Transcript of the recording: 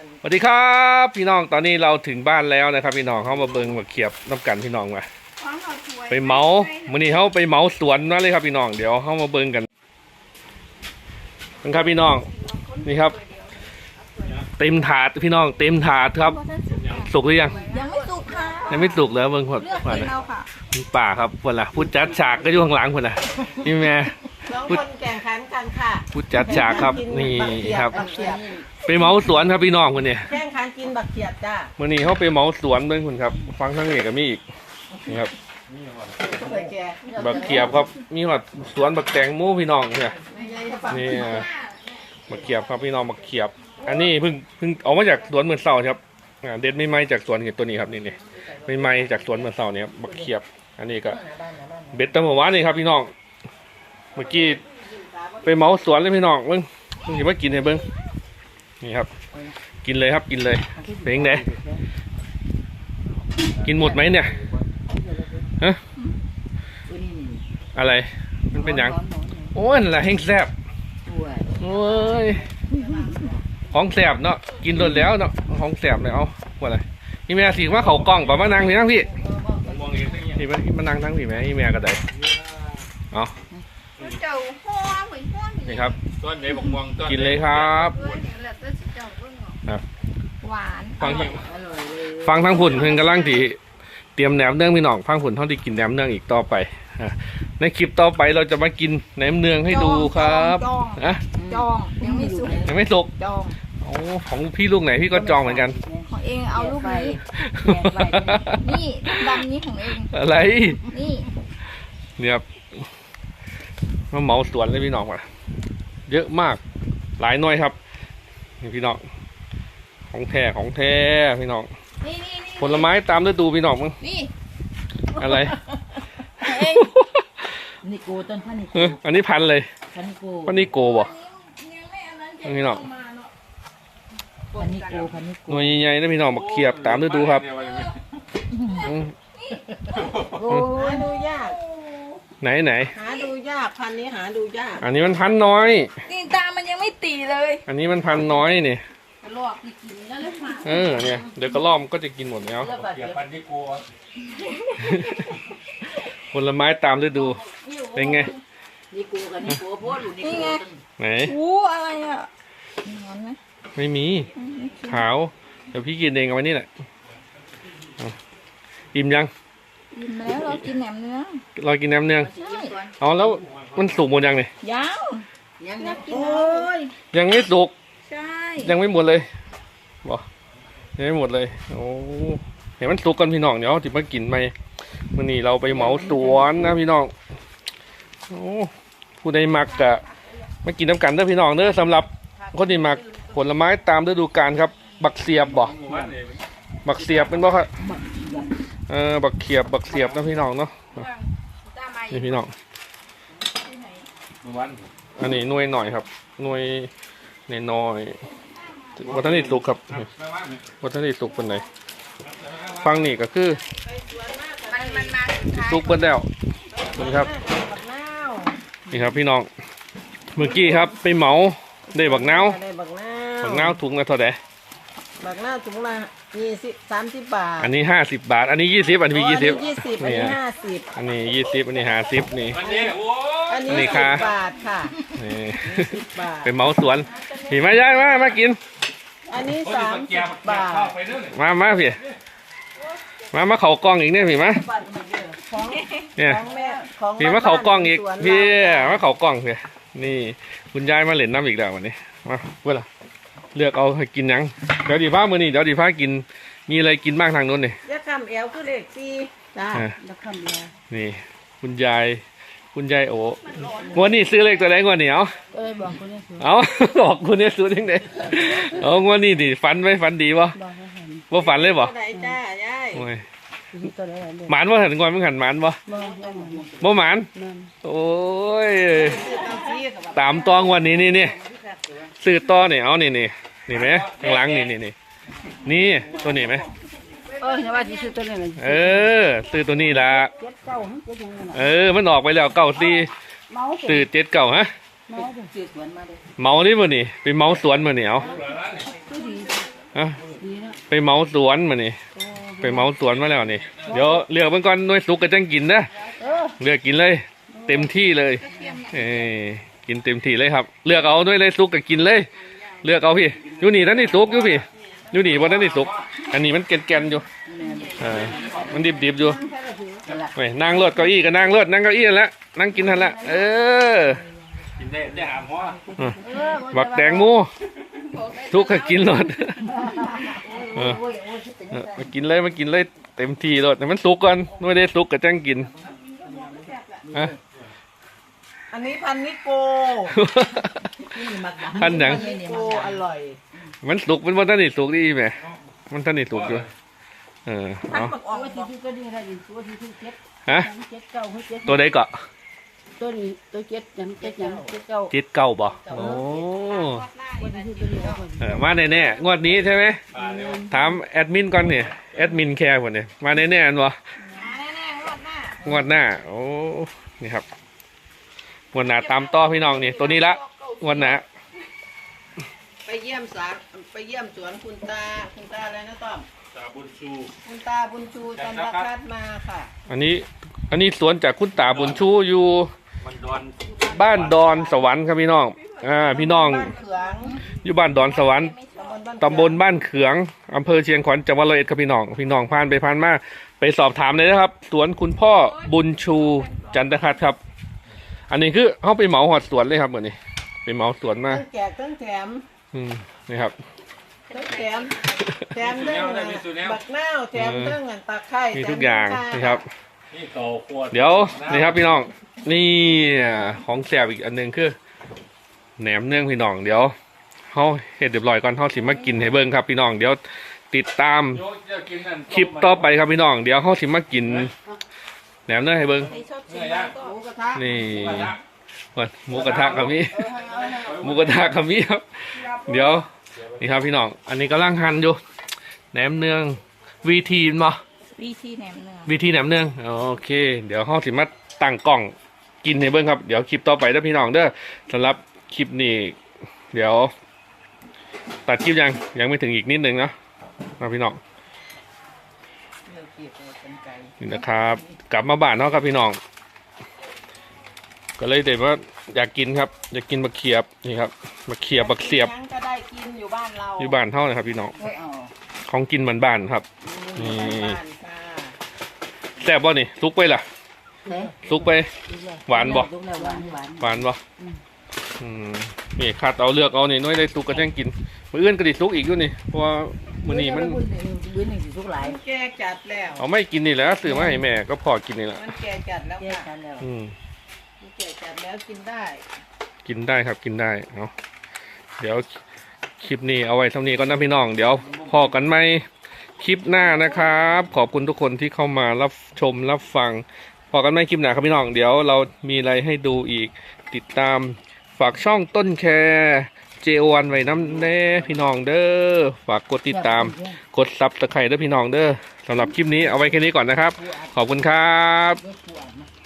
สวัสดีครับพี่น้องตอนนี้เราถึงบ้านแล้วนะครับ พี่น้องเขามาเบิงมาเขียบน้ำกันพี่น้องมาไปเหมามื่อนี้เขาไปเหมาสวนมาเลยครับพี่น้องเดี๋ยวเขามาเบิงกันนะครับพี่น้องนี่ครับ เต็มถาดพี่น้อง เต็มถาดครับ สุกหรือยังยังไม่สุกค่ะยังไม่สุกแล้วเบิงพอดเลือกว่ากินนะเอาค่ะมีป่าครับพอละพูดจัดฉากก็อยู่ข้างหลังพอละนี่แม่สองคนแข่งขันกันค่ะพูดจัดฉากครับนี่ครับบักเขียบ ไปเหมาสวนครับพี่น้องคนนี้แข่งขันกินบักเขียบจ้ามื่อนี้เขาไปเหมาสวนเบิ่งคุณครับ ฟังทั้งเอกกับมีอีกนี่ครับเคยแก่บักเขียบครับ มีหอดสวนบักแตงโมพี่น้องเนี่ยนี่อะบักเขียบครับพี่น้องบักเขียบ อันนี้เพิ่งเพิ่งเอามาจากสวนเมืองเสาครับอ่าเด็ดไม่ไม้จากสวนเห็ดตัวนี้ครับนี่นี่ไม่ไม้จากสวนเมืองเสาเนี่ยครับบักเขียบ อันนี้ก็เบ็ดตะหมวานนี่ครับพี่น้องเมื่อกี้ไปเหมาสวนเลยพี่น้องเบิ่งเพิ่งจะมากินให้เบิ่ง นี่ครับ กินเลยครับกินเลยเป็นยังไงกินหมดไหมเนี่ยอะไร มันเป็นหยังโอ้ยนั่นแหละแห้งแซ่บโอ้ยของแซ่บเนาะกินรดแล้วเนาะของแซ่บเลยเอาว่าอะไรพี่แม่สิว่าเขากล้องป่ะมานั่งพี่นั่งพี่พี่มามานั่งทั้งพี่แม่พี่แม่ก็ได้เอาเจ้าห้อเหมือนห้อนี่ครับต้นไหนบอกมองต้นกินเลยครับ หวานฟังทั้งฟังทั้งผุ่นเพิ่งกำลังที่เตรียมแหนมเนืองพี่น้องฟังผุ่นเท่าที่กินแหนมเนืองอีกต่อไปอะในคลิปต่อไปเราจะมากินแหนมเนืองให้ดูครับจองอะจองยังไม่สุกยังไม่สุกจองโอ้ของพี่ลูกไหนพี่ก็จองเหมือนกันของเองเอาลูกนี้นี่ดำนี้ของเองอะไรนี่เนี่ยครับมาเหมาสวนเลยพี่น้องว่ะเยอะมากหลายหน่วยครับนี่พี่น้อง ของแท้ของแท้พี่น้อง นี่นี่นี่ผลไม้ตามฤดูพี่น้องมั้งนี่อะไรของเองนิโก้ต้นพันนิเอออันนี้พันเลยพันนิโก้วันนี้โกบ่ยังไม่อันนั้นเก็บนี่หรอกเข้ามาเนาะพันนิโก้พันนิโก้หน่วยใหญ่ๆนะพี่น้องบักเขียบตามฤดูครับอืมโอ้หาดูยาก ไหนไหนหาดูยากพันนี้หาดูยาก อันนี้มันพันน้อย นี่ตามันยังไม่ตีเลย อันนี้มันพันน้อยนี่ ลอกไปกินแล้วเลยค่ะเออเนี่ย เดี๋ยวก็ล่อมก็จะกินหมดแล้ว เกี่ยวปันที่กลัวผลไม้ตามฤดู เป็นไงนิโก้กับนิโก้โพดอยู่นินี่โก้ไงไหนอู้อะไรอะงอนไหมไม่มี ขาว เดี๋ยวพี่กินเองเอาไว้นี่แหละเอาอิ่มยังกินมาแล้วเรากินแหนมเนื้อรอกินแหนมเนืองใช่เอาแล้วมันสุกหมดยังเนี่ยยังยังอยากกินโอ้อะไรยยังไม่สุกใช่ ยังไม่หมดเลยบอกยังไม่หมดเลย โอ้เห็นมันสุกกันพี่น้องเดี๋ยวจิมากินไหมวันนี้เราไปเหมาสวนนะพี่น้อง โอ้ผู้ใดมักกะมากินน้ำกันเด้อพี่น้องเด้อสำหรับคนที่มักผลไม้ตามฤดูกาลครับ บักเสียบบ่บักเสียบเป็นบ่ครับเออบักเขียบบักเสียบนะพี่น้องเนาะตามมานี่พี่น้องวันอันนี้หน่วยหน่อยครับหน่วยในน้อยๆ วัฒนิสุกครับวัฒนิสุกเป็นไหนฟังนี่ก็คือมันมันมาสุดท้ายสุกเป็นแล้วนี่ครับบักนาวนี่ครับพี่น้องเมื่อกี้ครับไปเหมาได้บักนาวได้บักนาวบักนาวถุงละเท่าไหร่บักนาวถุงละยี่สิบสามสิบบาท อันนี้ห้าสิบบาท อันนี้ยี่สิบอันนี้ยี่สิบยี่สิบอันนี้ห้าสิบอันนี้ยี่สิบอันนี้ห้าสิบนี่วันนี้โอ้อันนี้นี่สิค่ะบบาทค่ะนี่สิบบาทไปเหมาสวนผีมาย้ายมามากิน อันนี้สามสิบบาทเข้าไปเรื่อยมามาพี่มามาเขากล้องอีกเนี่ยพี่มาของเนี่ยของแม่ของพี่มาเขากล้องอีกสวนพี่เรามาเขากล้องพี่นี่คุณยายมาเล่นน้ำอีกแล้ววันนี้มาเวลาเลือกเอาให้กินหยังเดี๋ยวดีฟ้ามือนี่เดี๋ยวดีฟ้ากินมีอะไรกินบ้างทางนู้นนี่ยาคำเอวคือเลขสี่จ้าอะยาคำเอวนี่คุณยาย คุณยายโอ้งวดนี้ซื้อเลขตัวไหนงวดนี้เอาก็เลยบอกคนนี้คือเอาบอกคุณเนี่ยซื้อยังไงเอางวดนี้ดิฝันไหมฝันดีปะบอกให้เห็นว่าฝันเลยปะตัวไหนจ้ายายโอ้ยตัวไหนเด็กหมานว่าหันก่อนมึงหันหมานปะบอกให้เห็นบ่หมานนั่นโอ้ยตั้งสี่กับตามตองวันนี้นี่นี่ซื้อต่อเนี่ยเอานี่นี่นี่ไหมข้างหลังนี่นี่นี่นี่ตัวนี้ไหม เอออย่าว่าที่ซื้อตัวนี้เลยเออซื้อตัวนี้ละเจ็ดเก้าเจ็ดยังไงน่ะเออ มันออกไปแล้วเก้าสี่เมาส์ซื้อเจ็ดเก่าฮะ เมาส์ถึงซื้อสวนมาเลยเมานี่บ่นี่ไปเมาสวนมาเนี่ยเอาคือดีอะไปเมาสวนมานี่ไปเมาสวนมาแล้วนี่ เดี๋ยวเลือกมันก่อนหน่วยสุกก็จังกินนะเออเลือกกินเลย เต็มที่เลย เอ้ยกินเต็มที่เลยครับ เลือกเอาด้วยเลยสุกก็กินเลย เลือกเอาพี่อยู่นี่ท่านนี่สุกอยู่พี่ อยู่นี่บนท่านนี่สุก อันนี้มันแกนๆอยู่เออมันดิบๆอยู่เว้ยนั่งรถเก้าอี้ก็นั่งรถนั่งเก้าอี้นั่นแหละนั่งกินทันละเออกินได้ได้หามหัวบักแตงหมูทุกข์กินรถเออเออมากินเลยมากินเลยเต็มที่รถแต่มันสุกก่อนไม่ได้สุกก็จังกินอะอันนี้พันนิโกพันหยังนิโกอร่อย มันสุกมันบ่ทันได้สุกดีแหมมันทันได้สุกอยู่เออพันเอาบักอ่อนตัวที่ก็ดีอะไรตัวที่ที่เจ็ดฮะเจ็ดเก้าเจ็ดตัวใดเกาะตัวนี้ตัวเจ็ดยังเจ็ดยังเจ็ดเก้าจิตเก่าบ่โอ้ตัวที่ตัวนี้แล้วคนเออมาแน่ๆงวดนี้ใช่ไหมปลาเนี่ยถามแอดมินก่อนเนี่ยแอดมินแคร์คนเนี่ยมาแน่ๆอันบ่มาแน่ๆงวดหน้างวดหน้า โอ้ นี่ครับงวดหน้าตามต่อพี่น้องนี่ตัวนี้ละงวดหน้า ไปเยี่ยมสาไปเยี่ยมสวนคุณตาคุณตาอะไรนะต้อมตาบุญชู คุณตาบุญชูจันทคาตมาค่ะอันนี้อันนี้สวนจากคุณตาบุญชูอยู่มันดอนบ้านดอนสวรรค์ครับพี่น้องอ่าพี่น้องบ้านเขืองอยู่บ้านดอนสวรรค์ตำบลบ้านตำบลบ้านเขืองอำเภอเชียงขวัญจังหวัดร้อยเอ็ดครับพี่น้องพี่น้องผ่านไปผ่านมาไปสอบถามเลยนะครับ สวนคุณพ่อบุญชูจันทคัตครับ อันนี้คือเขาไปเหมาหอดสวนเลยครับเหมือนนี้ไปเหมาสวนมา ทั้งแจกทั้งแถม อืมนี่ครับทั้งแถมแถมทั้งบักนาวแถมทั้งตะไคร้มีทุกอย่างแถมทั้นี่ครับ นี่โตขวดเดี๋ยวนี่ครับพี่น้อง นี่ของแสบอีกอันหนึ่งคือแหนมเนื่องพี่น้องเดี๋ยวเขาเห็ดเรียบร้อยก่อนเขาสิมากินให้เบิ่งครับพี่น้องเดี๋ยวติดตามโยกจะกินนั่นคลิปต่อไปครับพี่น้อง เดี๋ยวเขาสิมากินแหนมเนื่องให้เบิ่งไอ้ชอบชิมมากก็หมูกระทะนี่ ก่อนหมูกระทะกับมีหมูกระทะกับมีครับ เดี๋ยวนี่ครับพี่น้อง อันนี้กำลังหั่นอยู่แหนมเนืองวีทีนบ่วิธีแหนมเนืองวิธีแหนมเนืองโอเค เดี๋ยวห้องสิมาตั้งกล้องกินให้เบิ้งครับ เดี๋ยวคลิปต่อไปเด้อพี่น้องเด้อสำหรับคลิปนี้ เดี๋ยว ตัดคลิปยังยังไม่ถึงอีกนิดนึงเนาะนะพี่น้องเลือกเก็บเอาเป็นไก่นี่นะครับ กลับมาบ้านเนาะครับพี่น้อง ก็เลยเด็ว่าอยากกินครับ อยากกินมะเขียบนี่ครับมะเขียบมะเสียบยังก็ได้กินอยู่บ้านเราอยู่บ้านเท่านะครับพี่น้องเออเอาของกินเหมือนบ้านครับนี่นี่บ้านค่ะแซ่บบ่นี่ซุกไปล่ะเอ๊ะซุกไป หวานบ่ ลูกแล้วหวานหวาน หวานบ่อืมนี่คัดเอาเลือกเอานี่น้อยได้สุกก็แจ้งกินมื้ออื่นก็ดิสุกอีกอยู่นี่เพราะว่ามื้อนี้มันบื้อหนึ่งสิทุกหลายมันแก่จัดแล้ว เอาไม่กินนี่แหละซื้อมาให้แม่ก็พอกินนี่แหละมันแก่จัดแล้วแยกค่ะกันแล้วอืมมัน แก่จัดแล้วกินได้กินได้ครับกินได้เนาะเดี๋ยวคลิปนี้เอาไว้เท่านี้ก็นะพี่น้อง เดี๋ยวพอกันไหมคลิปหน้านะครับ ขอบคุณทุกคนที่เข้ามารับชมรับฟังพอกันไหมคลิปหน้าครับพี่น้อง เดี๋ยวเรามีอะไรให้ดูอีกติดตามฝากช่องต้นแคร์เจวันไว้น้ำแน่พี่น้องเด้อฝากกดติดตาม กดซับตะไคร้ด้วยพี่น้องเด้อสำหรับคลิปนี้เอาไว้แค่นี้ก่อนนะครับ ขอบคุณครับ